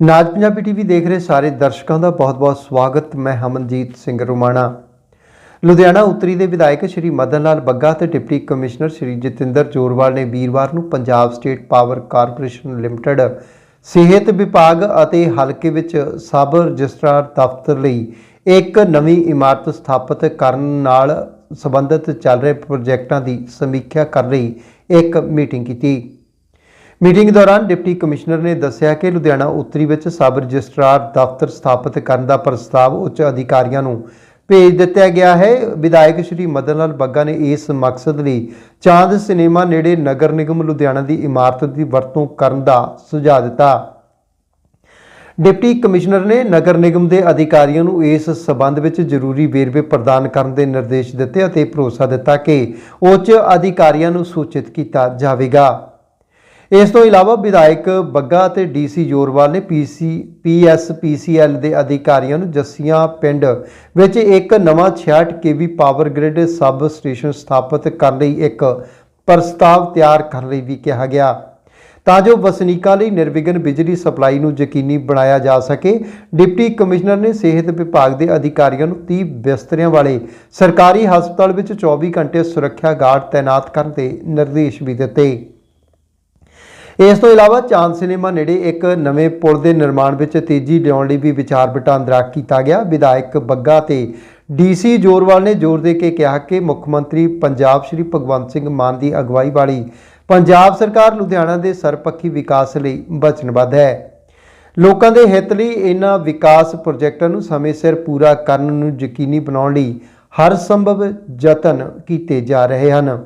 ਨਾਜ Punjabi TV ਦੇਖ ਰਹੇ ਸਾਰੇ ਦਰਸ਼ਕਾਂ ਦਾ ਬਹੁਤ-ਬਹੁਤ ਸਵਾਗਤ। ਮੈਂ ਹਮਨਜੀਤ ਸਿੰਘ ਰੁਮਾਣਾ। ਲੁਧਿਆਣਾ ਉੱਤਰੀ ਦੇ ਵਿਧਾਇਕ ਸ਼੍ਰੀ ਮਦਨ ਲਾਲ ਬੱਗਾ ਤੇ ਡਿਪਟੀ ਕਮਿਸ਼ਨਰ ਸ਼੍ਰੀ ਜਤਿੰਦਰ ਜੋਰਵਾਲ ਨੇ ਵੀਰਵਾਰ ਨੂੰ Punjab state power corporation limited ਸਿਹਤ ਵਿਭਾਗ ਅਤੇ ਹਲਕੇ ਵਿੱਚ ਸਬ ਰਜਿਸਟਰਾਰ ਦਫ਼ਤਰ ਲਈ ਇੱਕ ਨਵੀਂ ਇਮਾਰਤ ਸਥਾਪਿਤ ਕਰਨ ਨਾਲ ਸੰਬੰਧਿਤ ਚੱਲ ਰਹੇ ਪ੍ਰੋਜੈਕਟਾਂ ਦੀ ਸਮੀਖਿਆ ਕਰਨ ਲਈ ਇੱਕ ਮੀਟਿੰਗ ਕੀਤੀ। ਮੀਟਿੰਗ ਦੌਰਾਨ ਡਿਪਟੀ ਕਮਿਸ਼ਨਰ ਨੇ ਦੱਸਿਆ ਕਿ ਲੁਧਿਆਣਾ ਉੱਤਰੀ ਵਿੱਚ ਸਬ ਰਜਿਸਟਰਾਰ ਦਫ਼ਤਰ ਸਥਾਪਿਤ ਕਰਨ ਦਾ ਪ੍ਰਸਤਾਵ ਉੱਚ ਅਧਿਕਾਰੀਆਂ ਨੂੰ ਭੇਜ ਦਿੱਤਾ ਗਿਆ ਹੈ। ਵਿਧਾਇਕ ਸ਼੍ਰੀ ਮਦਨ ਲਾਲ ਬੱਗਾ ਨੇ ਇਸ ਮਕਸਦ ਲਈ ਚਾਂਦ ਸਿਨੇਮਾ ਨੇੜੇ ਨਗਰ ਨਿਗਮ ਲੁਧਿਆਣਾ ਦੀ ਇਮਾਰਤ ਦੀ ਵਰਤੋਂ ਕਰਨ ਦਾ ਸੁਝਾਅ ਦਿੱਤਾ। ਡਿਪਟੀ ਕਮਿਸ਼ਨਰ ਨੇ ਨਗਰ ਨਿਗਮ ਦੇ ਅਧਿਕਾਰੀਆਂ ਨੂੰ ਇਸ ਸਬੰਧ ਵਿੱਚ ਜ਼ਰੂਰੀ ਵੇਰਵੇ ਪ੍ਰਦਾਨ ਕਰਨ ਦੇ ਨਿਰਦੇਸ਼ ਦਿੱਤੇ ਅਤੇ ਭਰੋਸਾ ਦਿੱਤਾ ਕਿ ਉੱਚ ਅਧਿਕਾਰੀਆਂ ਨੂੰ ਸੂਚਿਤ ਕੀਤਾ ਜਾਵੇਗਾ। ਇਸ ਤੋਂ ਇਲਾਵਾ ਵਿਧਾਇਕ ਬੱਗਾ ਅਤੇ ਡੀਸੀ ਜੋਰਵਾਲ ਨੇ ਪੀਸੀ ਪੀਐਸਪੀਸੀਐਲ ਦੇ ਅਧਿਕਾਰੀਆਂ ਨੂੰ ਜੱਸੀਆਂ ਪਿੰਡ ਵਿੱਚ ਇੱਕ ਨਵਾਂ 66 KV power grid sub station ਸਥਾਪਿਤ ਕਰਨ ਲਈ ਇੱਕ ਪ੍ਰਸਤਾਵ ਤਿਆਰ ਕਰਨ ਲਈ ਵੀ ਕਿਹਾ ਗਿਆ। ਤਾਂ ਜੋ ਵਸਨੀਕਾਂ ਲਈ ਨਿਰਵਿਘਨ ਬਿਜਲੀ ਸਪਲਾਈ ਨੂੰ ਯਕੀਨੀ ਬਣਾਇਆ ਜਾ ਸਕੇ, ਡਿਪਟੀ ਕਮਿਸ਼ਨਰ ਨੇ ਸਿਹਤ ਵਿਭਾਗ ਦੇ ਅਧਿਕਾਰੀਆਂ ਨੂੰ 30 ਬਿਸਤਰਿਆਂ ਵਾਲੇ ਸਰਕਾਰੀ ਹਸਪਤਾਲ ਵਿੱਚ 24 ਘੰਟੇ ਸੁਰੱਖਿਆ ਗਾਰਡ ਤਾਇਨਾਤ ਕਰਨ ਦੇ ਨਿਰਦੇਸ਼ ਵੀ ਦਿੱਤੇ। ਇਸ ਤੋਂ ਇਲਾਵਾ ਚਾਂਦ ਸਿਨੇਮਾ ਨੇੜੇ ਇੱਕ ਨਵੇਂ ਪੁਲ ਦੇ ਨਿਰਮਾਣ ਵਿੱਚ ਤੇਜ਼ੀ ਲਿਆਉਣ ਲਈ ਵੀ ਵਿਚਾਰ ਵਟਾਂਦਰਾ ਕੀਤਾ ਗਿਆ। ਵਿਧਾਇਕ ਬੱਗਾ ਤੇ ਡੀਸੀ ਜੋਰਵਾਲ ਨੇ ਜ਼ੋਰ ਦੇ ਕੇ ਕਿਹਾ ਕਿ ਮੁੱਖ ਮੰਤਰੀ ਪੰਜਾਬ ਸ਼੍ਰੀ ਭਗਵੰਤ ਸਿੰਘ ਮਾਨ ਦੀ ਅਗਵਾਈ ਵਾਲੀ ਪੰਜਾਬ ਸਰਕਾਰ ਲੁਧਿਆਣਾ ਦੇ ਸਰਪੱਖੀ ਵਿਕਾਸ ਲਈ ਵਚਨਬੱਧ ਹੈ। ਲੋਕਾਂ ਦੇ ਹਿੱਤ ਲਈ ਇਹਨਾਂ ਵਿਕਾਸ ਪ੍ਰੋਜੈਕਟਾਂ ਨੂੰ ਸਮੇਂ ਸਿਰ ਪੂਰਾ ਕਰਨ ਨੂੰ ਯਕੀਨੀ ਬਣਾਉਣ ਲਈ ਹਰ ਸੰਭਵ ਯਤਨ ਕੀਤੇ ਜਾ ਰਹੇ ਹਨ।